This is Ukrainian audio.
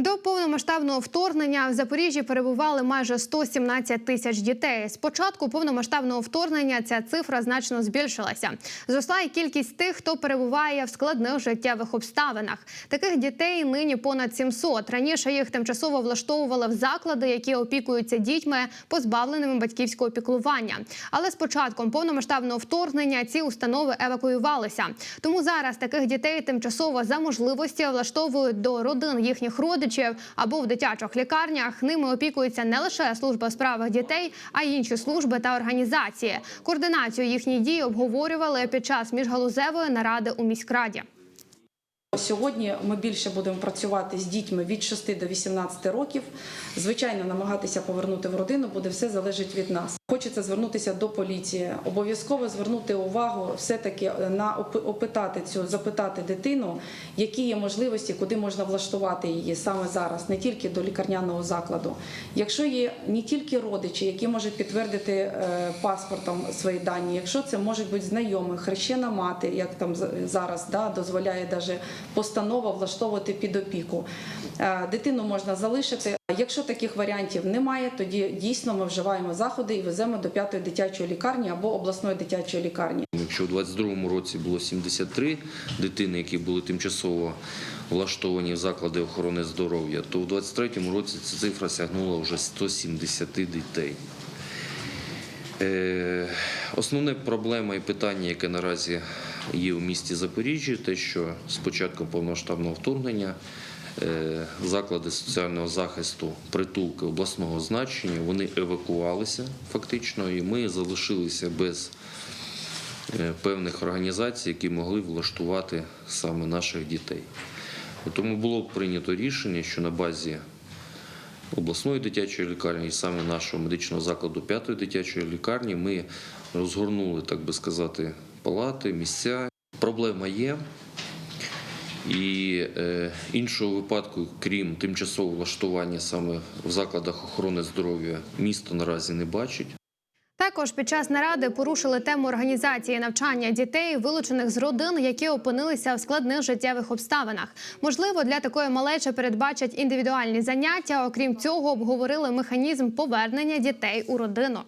До повномасштабного вторгнення в Запоріжжі перебували майже 117 тисяч дітей. З початку повномасштабного вторгнення ця цифра значно збільшилася. Зросла і кількість тих, хто перебуває в складних життєвих обставинах. Таких дітей нині понад 700. Раніше їх тимчасово влаштовували в заклади, які опікуються дітьми, позбавленими батьківського піклування. Але з початком повномасштабного вторгнення ці установи евакуювалися. Тому зараз таких дітей тимчасово за можливості влаштовують до родин їхніх родичів або в дитячих лікарнях. Ними опікується не лише служба у справах дітей, а й інші служби та організації. Координацію їхніх дій обговорювали під час міжгалузевої наради у міськраді. Сьогодні ми більше будемо працювати з дітьми від 6 до 18 років. Звичайно, намагатися повернути в родину буде все залежить від нас. Хочеться звернутися до поліції. Обов'язково звернути увагу, все-таки на опи- опитати цю, запитати дитину, які є можливості, куди можна влаштувати її саме зараз, не тільки до лікарняного закладу. Якщо є не тільки родичі, які можуть підтвердити е, паспортом свої дані, якщо це можуть бути знайомі, хрещена мати, як там зараз да, дозволяє даже постанова влаштовувати під опіку. Е, Дитину можна залишити. Якщо таких варіантів немає, тоді дійсно ми вживаємо заходи і веземо до п'ятої дитячої лікарні або обласної дитячої лікарні. Якщо у 22-му році було 73 дитини, які були тимчасово влаштовані в заклади охорони здоров'я, то у 23-му році ця цифра сягнула вже 170 дітей. Е, Основне проблема і питання, яке наразі є у місті Запоріжжя, те, що з початком повномасштабного вторгнення е, заклади соціального захисту притулки обласного значення вони евакуалися фактично, і ми залишилися без е, певних організацій, які могли влаштувати саме наших дітей. Тому було прийнято рішення, що на базі обласної дитячої лікарні і саме нашого медичного закладу п'ятої дитячої лікарні ми розгорнули, так би сказати, палати, місця. Проблема є. І е, іншого випадку, крім тимчасового влаштування саме в закладах охорони здоров'я, місто наразі не бачить. Також під час наради порушили тему організації навчання дітей, вилучених з родин, які опинилися в складних життєвих обставинах. Можливо, для такої малечі передбачать індивідуальні заняття. Окрім цього, обговорили механізм повернення дітей у родину.